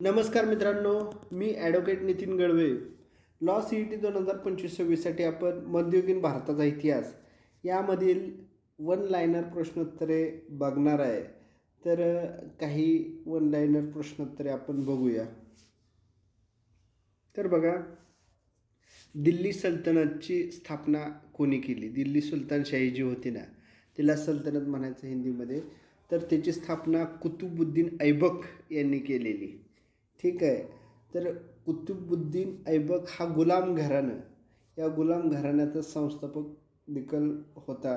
नमस्कार मित्रांनो मी advocate Nitin Galve law C E T दोन हजार पंचवीस सव्वीससाठी आपण मध्ययुगीन भारताचा इतिहास यामधील वन लायनर प्रश्नोत्तरे बघणार आहे. तर काही वन लायनर प्रश्नोत्तरे आपण बघूया. तर बघा दिल्ली सल्तनतची स्थापना कोणी केली? दिल्ली सुलतानशाही जी होती ना. तिला सल्तनत म्हणायचं हिंदीमध्ये. तर त्याची स्थापना कुतुबुद्दीन ऐबक यांनी केलेली. ठीक आहे. तर कुतुबुद्दीन ऐबक हा गुलाम घराणं. या गुलाम घराण्याचा संस्थापक निकल होता.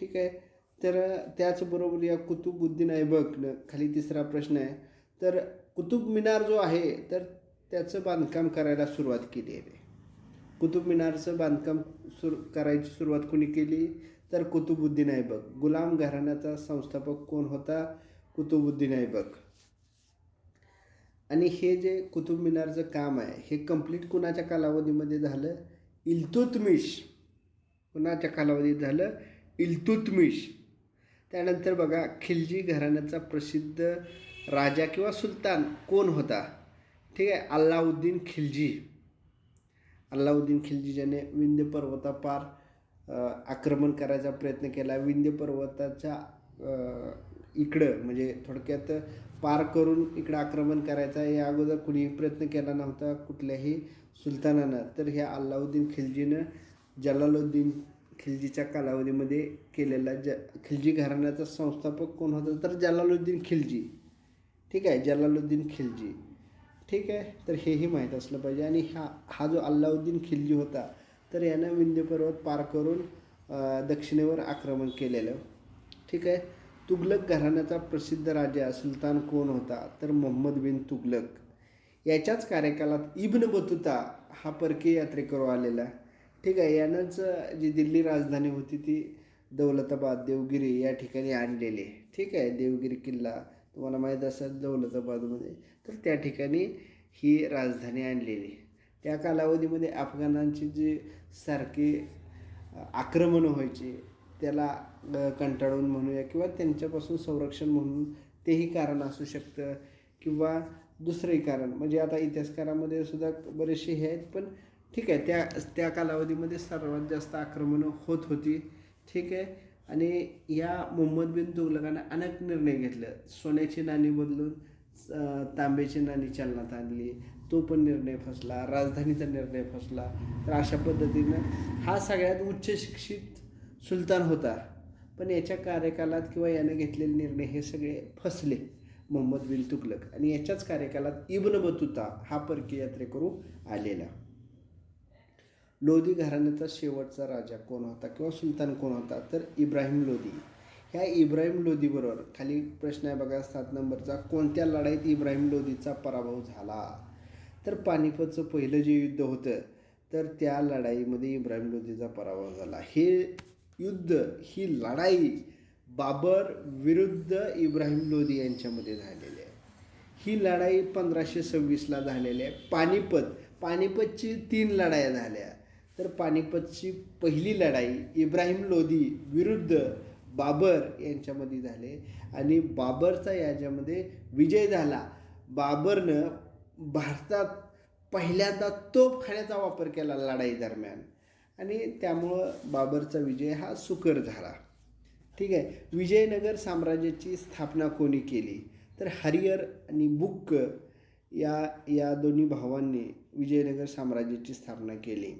ठीक आहे. तर त्याचबरोबर या कुतुबुद्दीन ऐबकनं खाली तिसरा प्रश्न आहे. तर कुतुब मिनार जो आहे तर त्याचं बांधकाम करायला सुरुवात केली आहे. कुतुब मिनारचं बांधकाम सुरू करायची सुरुवात कोणी केली? तर कुतुबुद्दीन ऐबक. गुलाम घराण्याचा संस्थापक कोण होता? कुतुबुद्दीन ऐबक. आणि हे जे कुतुब मिनारचं काम आहे हे कंप्लीट कुणाच्या कालावधीमध्ये झालं? इल्तुतमिश. कुणाच्या कालावधीत झालं? इल्तुतमिश. त्यानंतर बघा खिलजी घराण्याचा प्रसिद्ध राजा किंवा सुलतान कोण होता? ठीक आहे अल्लाउद्दीन खिलजी. अल्लाउद्दीन खिलजी ज्याने विंध्य पर्वतापार आक्रमण करायचा प्रयत्न केला. विंध्य पर्वताच्या इकडं म्हणजे थोडक्यात पार करून इकडं आक्रमण करायचा या अगोदर कुणीही प्रयत्न केला नव्हता कुठल्याही सुलतानानं. तर ह्या अल्लाउद्दीन खिलजीनं जलालुद्दीन खिलजीच्या कालावधीमध्ये केलेला ज खिलजी घराण्याचा संस्थापक कोण होता? तर जलालुद्दीन खिलजी. ठीक आहे? जलालुद्दीन खिलजी. ठीक आहे? तर हेही माहीत असलं पाहिजे. आणि हा हा जो अल्लाउद्दीन खिलजी होता तर यानं विंध्य पर्वत पार करून दक्षिणेवर आक्रमण केलेलं. ठीक आहे? तुगलक घराण्याचा प्रसिद्ध राजा सुलतान कोण होता? तर मोहम्मद बिन तुगलक. याच्याच कार्यकालात इब्न बतुता हा परकीय यात्रेकरू आलेला. ठीक आहे यानंच जी दिल्ली राजधानी होती ती दौलताबाद देवगिरी या ठिकाणी आणलेली आहे. ठीक आहे देवगिरी किल्ला. तुम्हाला माहीत असेल दौलताबादमध्ये तर त्या ठिकाणी ही राजधानी आणलेली त्या कालावधीमध्ये अफगाणांची जी सारखी आक्रमणं व्हायची त्याला कंटाळून म्हणूया किंवा त्यांच्यापासून संरक्षण म्हणून तेही कारण असू शकतं किंवा दुसरंही कारण. म्हणजे आता इतिहासकारामध्ये सुद्धा बरेचसे हे आहेत पण ठीक आहे त्या त्या कालावधीमध्ये सर्वात जास्त आक्रमणं होत होती. ठीक आहे आणि या मोहम्मद बिन तुगलकानं अनेक निर्णय घेतले. सोन्याची नाणी बदलून तांब्याची नाणी चालनात आणली. तो पण निर्णय फसला राजधानीचा निर्णय फसला. तर अशा पद्धतीनं हा सगळ्यात उच्च शिक्षित सुलतान होता. पण याच्या कार्यकालात किंवा यानं घेतलेले निर्णय हे सगळे फसले. मोहम्मद बिल तुगलक. आणि याच्याच कार्यकालात इब्न बतुता हा परकीय यात्रेकरू आलेला. लोधी घराण्याचा शेवटचा राजा कोण होता किंवा सुलतान कोण होता? तर इब्राहिम लोधी ह्या इब्राहिम लोधीबरोबर खाली प्रश्न आहे बघा सात नंबरचा. कोणत्या लढाईत इब्राहिम लोधीचा पराभव झाला? तर पानिपतचं पहिलं जे युद्ध होतं तर त्या लढाईमध्ये इब्राहिम लोधीचा पराभव झाला. हे युद्ध ही लढाई बाबर विरुद्ध इब्राहिम लोधी यांच्यामध्ये झालेली आहे. ही लढाई पंधराशे सव्वीसला झालेली आहे. पानिपत पानिपतची तीन लढाया झाल्या. तर पानिपतची पहिली लढाई इब्राहिम लोधी विरुद्ध बाबर यांच्यामध्ये झाले. आणि बाबरचा याच्यामध्ये विजय झाला. बाबरनं भारतात पहिल्यांदा तोफखान्याचा वापर केला लढाई दरम्यान. आणि त्यामुळं बाबरचा विजय हा सुकर झाला. ठीक आहे. विजयनगर साम्राज्याची स्थापना कोणी केली? तर हरिहर आणि बुक्क या या दोन्ही भावांनी विजयनगर साम्राज्याची स्थापना केली.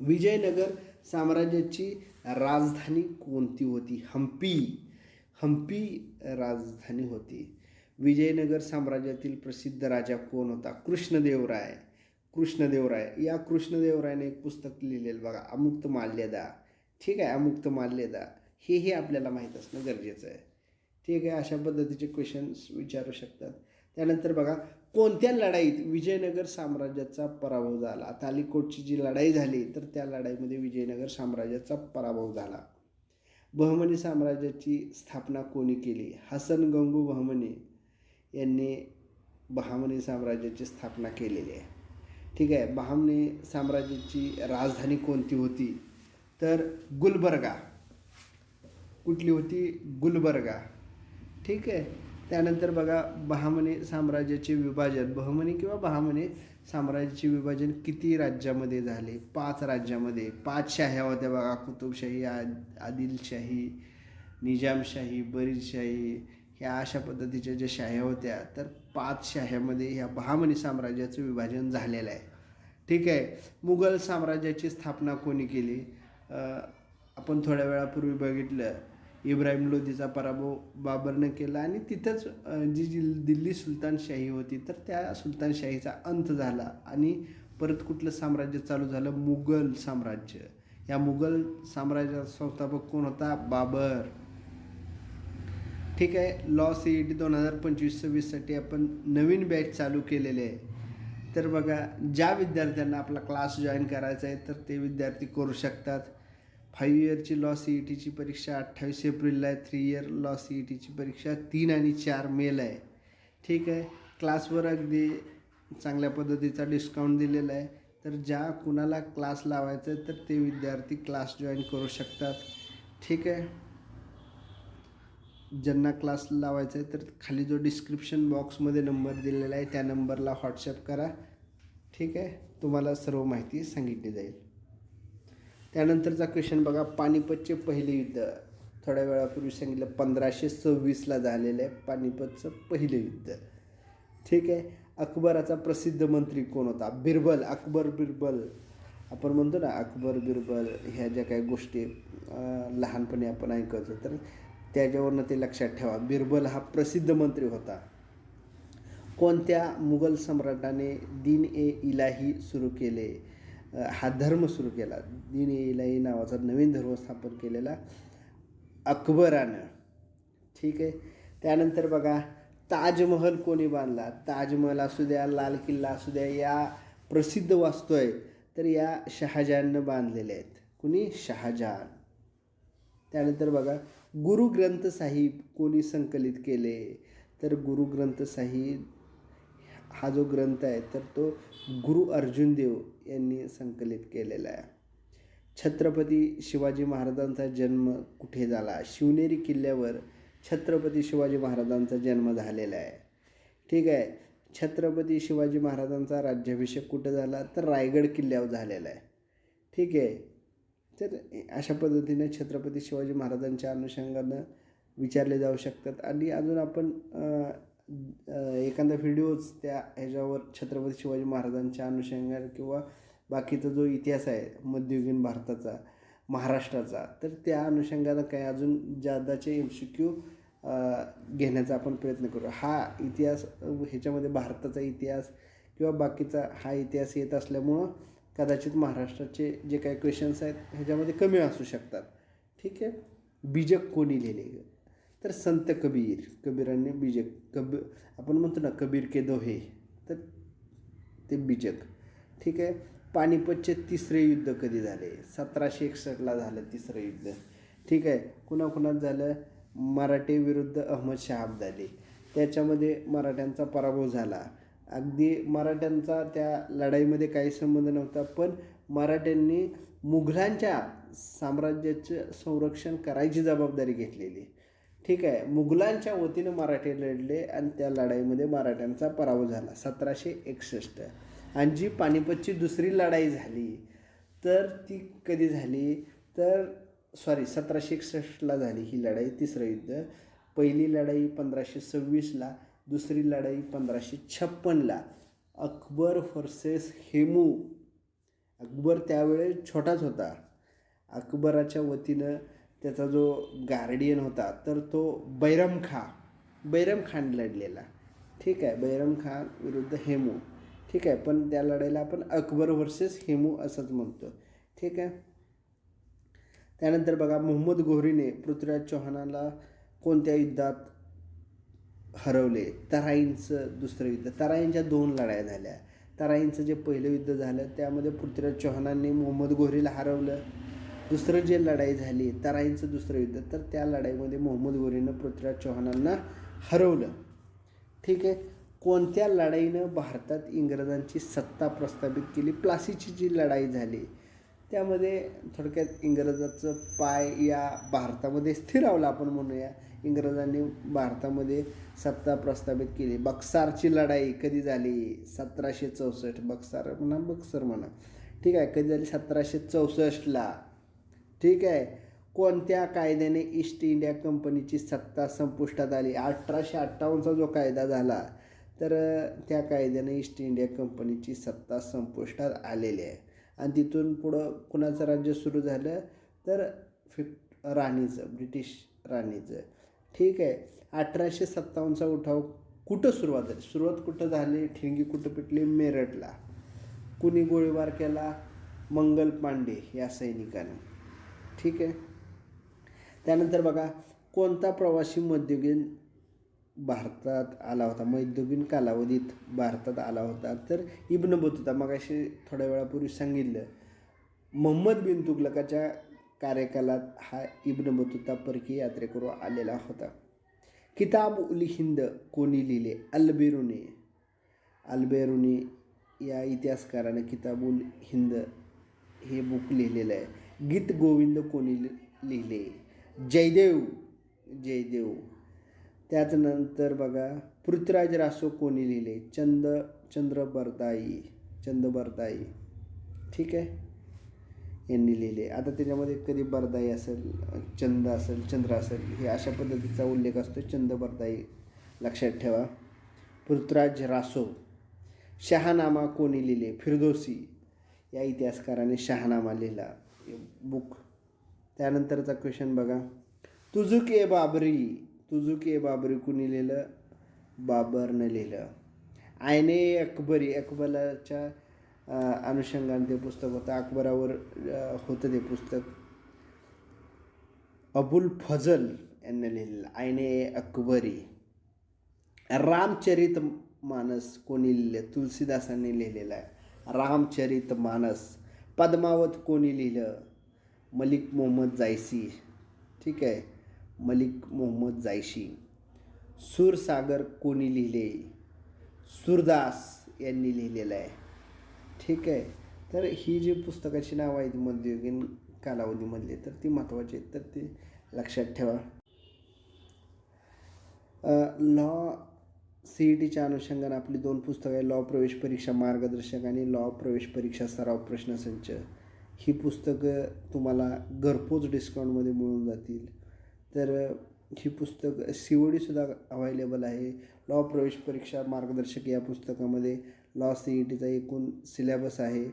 विजयनगर साम्राज्याची राजधानी कोणती होती? हम्पी. हम्पी राजधानी होती. विजयनगर साम्राज्यातील प्रसिद्ध राजा कोण होता? कृष्णदेवराय. कृष्णदेवराय. या कृष्णदेवरायने एक पुस्तक लिहिलेलं बघा अमुक्त माल्यदा. ठीक आहे अमुक्त माल्यदा. हे हे आपल्याला माहीत असणं गरजेचं आहे. ठीक आहे अशा पद्धतीचे क्वेश्चन्स विचारू शकतात. त्यानंतर बघा कोणत्या लढाईत विजयनगर साम्राज्याचा पराभव झाला? तालिकोटची जी लढाई झाली तर त्या लढाईमध्ये विजयनगर साम्राज्याचा पराभव झाला. बहमनी साम्राज्याची स्थापना कोणी केली? हसन गंगू बहमनी यांनी बहामनी साम्राज्याची स्थापना केलेली आहे. ठीक आहे बहामने साम्राज्याची राजधानी कोणती होती? तर गुलबर्गा. कुठली होती? गुलबर्गा. ठीक आहे त्यानंतर बघा बहामने साम्राज्याचे विभाजन. बहमनी किंवा बहामनी साम्राज्याचे विभाजन किती राज्यामध्ये झाले? पाच राज्यामध्ये. पाच शाह्या होत्या बघा कुतुबशाही आ आदिलशाही निजामशाही बरीदशाही ह्या अशा पद्धतीच्या ज्या शाह्या होत्या तर पाच शाह्यामध्ये ह्या बहामनी साम्राज्याचं विभाजन झालेलं आहे. ठीक आहे? मुघल साम्राज्याची स्थापना कोणी केली? आपण थोड्या वेळापूर्वी बघितलं इब्राहिम लोधीचा पराभव बाबरनं केला आणि तिथंच जी जी दिल्ली सुलतानशाही होती तर त्या सुलतानशाहीचा अंत झाला आणि परत कुठलं साम्राज्य चालू झालं? मुघल साम्राज्य. या मुघल साम्राज्याचा संस्थापक कोण होता? बाबर. ठीक आहे. लॉ सी ई टी दोन हजार पंचवीस सव्वीससाठी आपण नवीन बॅच चालू केलेले आहे. तर बघा ज्या विद्यार्थ्यांना आपला क्लास जॉईन करायचा आहे तर ते विद्यार्थी करू शकतात. फाईव्ह इयरची लॉ सी ई टीची परीक्षा अठ्ठावीस एप्रिलला आहे. Three year law C E टीची परीक्षा तीन आणि चार मेला आहे. ठीक आहे. क्लासवर अगदी चांगल्या पद्धतीचा डिस्काउंट दिलेला आहे. तर ज्या कुणाला क्लास लावायचा आहे तर ते विद्यार्थी क्लास जॉईन करू शकतात. ठीक आहे. ज्यांना क्लास लावायचा आहे तर खाली जो डिस्क्रिप्शन बॉक्समध्ये नंबर दिलेला आहे त्या नंबरला व्हॉट्सअप करा. ठीक आहे? तुम्हाला सर्व माहिती सांगितली जाईल. त्यानंतरचा क्वेश्चन बघा पानिपतचे पहिले युद्ध. थोड्या वेळापूर्वी सांगितलं पंधराशे सव्वीसला झालेलं आहे पानिपतचं पहिलं युद्ध. ठीक आहे? अकबराचा प्रसिद्ध मंत्री कोण होता? बिरबल अकबर बिरबल. आपण म्हणतो ना अकबर बिरबल ह्या ज्या काही गोष्टी लहानपणी आपण ऐकत होतो तर त्याच्यावरनं ते लक्षात ठेवा. बिरबल हा प्रसिद्ध मंत्री होता. कोणत्या मुघल सम्राटाने दिन ए इलाही सुरू केले? हा धर्म सुरू केला. दिन ए इलाही नावाचा नवीन धर्म स्थापन केलेला अकबरानं. ठीक आहे? त्यानंतर बघा ताजमहल कोणी बांधला? ताजमहल असू द्या लाल किल्ला असू द्या या प्रसिद्ध वास्तू आहेत तर या शहाजहाननं बांधलेल्या आहेत. कुणी? शहाजहान त्यानंतर बघा गुरु ग्रंथ साहिब कोणी संकलित केले तर गुरु ग्रंथ साहिब हा जो ग्रंथ आहे तर तो गुरु अर्जुन देव यांनी संकलित केलेला आहे. छत्रपती शिवाजी महाराजांचा जन्म कुठे झाला? शिवनेरी किल्ल्यावर छत्रपती शिवाजी महाराजांचा जन्म झालेला आहे. ठीक आहे छत्रपती शिवाजी महाराजांचा राज्याभिषेक कुठं झाला? तर रायगड किल्ल्यावर झालेला आहे. ठीक आहे तर अशा पद्धतीने छत्रपती शिवाजी महाराजांच्या अनुषंगानं विचारले जाऊ शकतात. आणि अजून आपण एखादा व्हिडिओच त्या ह्याच्यावर छत्रपती शिवाजी महाराजांच्या अनुषंगाने किंवा बाकीचा जो इतिहास आहे मध्ययुगीन भारताचा महाराष्ट्राचा तर त्या अनुषंगानं काही अजून जादाचे एम सी क्यू घेण्याचा आपण प्रयत्न करू. हा इतिहास ह्याच्यामध्ये भारताचा इतिहास किंवा बाकीचा हा इतिहास येत असल्यामुळं कदाचित महाराष्ट्राचे जे काही क्वेश्चन्स आहेत ह्याच्यामध्ये कमी असू शकतात. ठीक आहे? बीजक कोणी लिहिले? तर संत कबीर. कबीरांनी बीजक कब आपण म्हणतो ना कबीर के दोहे. तर ते बीजक. ठीक आहे? पानिपतचे तिसरे युद्ध कधी झाले? सतराशे एकसष्टला झालं तिसरं युद्ध. ठीक आहे? कुणाकुणात झालं? मराठे विरुद्ध अहमद शाह अब्दाली. त्याच्यामध्ये मराठ्यांचा पराभव झाला. अगदी मराठ्यांचा त्या लढाईमध्ये काही संबंध नव्हता पण मराठ्यांनी मुघलांच्या साम्राज्याचं संरक्षण करायची जबाबदारी घेतलेली. ठीक आहे मुघलांच्या वतीनं मराठे लढले आणि त्या लढाईमध्ये मराठ्यांचा पराभव झाला सतराशे एकसष्ट. आणि जी पानिपतची दुसरी लढाई झाली तर ती कधी झाली? तर सॉरी सतराशे एकसष्टला झाली ही लढाई तिसरं युद्ध. पहिली लढाई पंधराशे सव्वीसला. दुसरी लढाई पंधराशे छप्पनला अकबर व्हर्सेस हेमू. अकबर त्यावेळेस छोटाच होता. अकबराच्या वतीनं त्याचा जो गार्डियन होता तर तो बैरम खा. बैरम खान लढलेला. ठीक आहे बैरम खान विरुद्ध हेमू. ठीक आहे पण त्या लढाईला आपण अकबर वर्सेस हेमू असंच म्हणतो. ठीक आहे? त्यानंतर बघा मोहम्मद घोरीने पृथ्वीराज चौहानाला कोणत्या युद्धात हरवले. तराईंचं दुसरं युद्ध. तराईंच्या दोन लढाया झाल्या. तराईंचं जे पहिलं युद्ध झालं त्यामध्ये पृथ्वीराज चौहानांनी मोहम्मद घोरीला हरवलं. दुसरं जे लढाई झाली तराईंचं दुसरं युद्ध तर त्या लढाईमध्ये मोहम्मद घोरीनं पृथ्वीराज चौहानांना हरवलं. ठीक आहे? कोणत्या लढाईनं भारतात इंग्रजांची सत्ता प्रस्थापित केली? प्लासीची जी लढाई झाली त्यामध्ये थोडक्यात इंग्रजाचं पाय या भारतामध्ये स्थिरावलं आपण म्हणूया. इंग्रजांनी भारतामध्ये सत्ता प्रस्थापित केली. बक्सारची लढाई कधी झाली? सतराशे चौसष्ट. बक्सार म्हणा बक्सर म्हणा. ठीक आहे कधी झाली? सतराशे चौसष्टला ठीक आहे. कोणत्या कायद्याने ईस्ट इंडिया कंपनीची सत्ता संपुष्टात आली? अठराशे अठ्ठावन्नचा जो कायदा झाला तर त्या कायद्याने ईस्ट इंडिया कंपनीची सत्ता संपुष्टात आलेली आहे. आणि तिथून पुढं कुणाचं राज्य सुरू झालं? तर फिक राणीचं ब्रिटिश राणीचं. ठीक आहे. अठराशे सत्तावन्नचा उठाव कुठं सुरुवात झाली? सुरुवात कुठं झाली? ठिणगी कुठं पिटली? मेरठला. कुणी गोळीबार केला? मंगल पांडे या सैनिकाने. ठीक आहे. त्यानंतर बघा कोणता प्रवासी मध्ययुगीन भारतात आला होता? मध्ययुगीन कालावधीत भारतात आला होता. तर इब्न बतुता मग अशी थोड्या वेळापूर्वी सांगितलं मोहम्मद बिन तुगलकाच्या कार्यकालात हा इब्न बतुता परकीय यात्रेकरू आलेला होता. किताब उल हिंद कोणी लिहिले? अल्बेरुनी. अल्बेरुनी या इतिहासकाराने किताब उल हिंद हे बुक लिहिलेलं आहे. गीत गोविंद कोणी लि- लिहिले? जयदेव जयदेव. त्याचनंतर बघा पृथ्वीराज रासो कोणी लिहिले? चंद चंद्र बरदाई चंद बरदाई ठीक आहे? यांनी लिहिले. आता त्याच्यामध्ये कधी बरदाई असेल चंद असेल चंद्र असेल हे अशा पद्धतीचा उल्लेख असतो. चंद बरदाई लक्षात ठेवा. पृथ्वीराज रासो. शहानामा कोणी लिहिले? फिरदोसी. या इतिहासकाराने शहानामा लिहिला. बुक त्यानंतरचा क्वेश्चन बघा. तुझुक ए बाबरी. तुझुक ए बाबरी कुणी लिहिलं? बाबरनं लिहिलं. आयने अकबरी. अकबराच्या अनुषंगाने ते पुस्तक होतं. अकबरावर होतं ते पुस्तक. अबुल फजल यांनी लिहिलेलं आयने अकबरी. रामचरित मानस कोणी लिहिलं? तुलसीदासांनी लिहिलेलं आहे. रामचरित मानस. पद्मावत कोणी लिहिलं? मलिक मोहम्मद जायसी. ठीक आहे. मलिक मोहम्मद जायशी सूरसागर कोणी लिहिले? सूरदास यांनी लिहिलेलं आहे. ठीक आहे. तर ही जी पुस्तकाची नावं आहेत मध्ययुगीन कालावधीमधली तर ती महत्त्वाची आहेत. तर ती लक्षात ठेवा. लॉ सी ई टीच्या अनुषंगाने आपली दोन पुस्तकं आहे लॉ प्रवेश परीक्षा मार्गदर्शक आणि लॉ प्रवेश परीक्षा सराव प्रश्नसंच ही पुस्तकं तुम्हाला घरपोच डिस्काउंटमध्ये मिळून जातील. तर ही पुस्तक सी ओ डीसुद्धा अवेलेबल आहे. लॉ प्रवेश परीक्षा मार्गदर्शक या पुस्तकामध्ये लॉ सी ई टीचा एकूण सिलेबस आहे.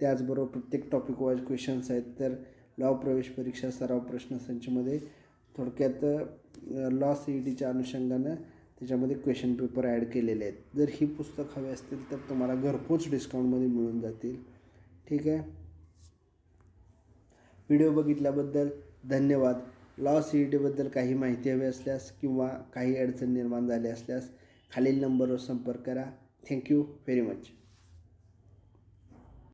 त्याचबरोबर प्रत्येक टॉपिक वाईज क्वेश्चन्स आहेत. तर लॉ प्रवेश परीक्षा सराव प्रश्नसंचमध्ये थोडक्यात लॉ सी ई टीच्या अनुषंगानं त्याच्यामध्ये क्वेश्चन पेपर ॲड केलेले आहेत. जर ही पुस्तक हवी असतील तर तुम्हाला घरपोच डिस्काउंटमध्ये मिळून जातील. ठीक आहे? व्हिडिओ बघितल्याबद्दल धन्यवाद. लॉ सी ई टीबद्दल काही माहिती हवी असल्यास किंवा काही अडचण निर्माण झाली असल्यास खालील नंबरवर संपर्क करा. thank you very much.